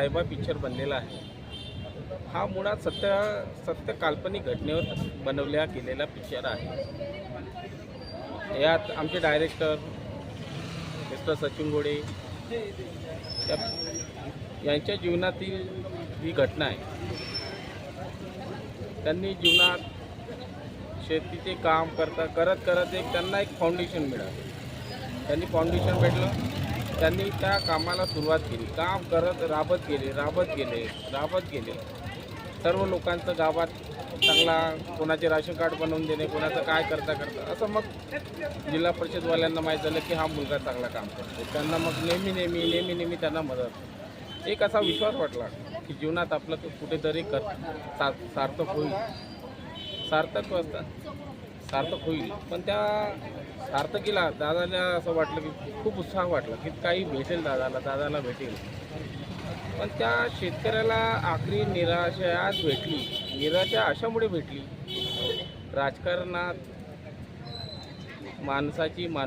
साहेबा पिक्चर बनलेला आहे. हा मुळात सत्य सत्य काल्पनिक घटनेवर बनवल्या गेलेला पिक्चर आहे. यात आमचे डायरेक्टर मिस्टर सचिन गोडे या- यांच्या जीवनातील ही घटना आहे. त्यांनी जीवनात शेतीचे काम करता करत करत एक त्यांना एक फाउंडेशन मिळालं. त्यांनी फाउंडेशन भेटलं. त्यांनी त्या कामाला सुरुवात केली. काम करत राबत गेले राबत गेले राबत गेले. सर्व लोकांचं गावात चांगला कोणाचे राशन कार्ड बनवून देणे कोणाचं काय करता करता असं मग जिल्हा परिषदवाल्यांना माहीत झालं की हा मुलगा चांगला काम करतो. त्यांना मग नेहमी नेहमी नेहमी नेहमी त्यांना मदत एक असा विश्वास वाटला की जीवनात आपलं कुठेतरी कर सार्थक होईल. सार्थक असतात सार्थक होईल. पण त्या सार्थकीला दादाला असं वाटलं की खूप उत्साह वाटला की काही भेटेल दादाला दादाला भेटेल. पण त्या शेतकऱ्याला आखरी निराशा आज भेटली. निराशा अशामुळे भेटली. राजकारणात माणसाची मान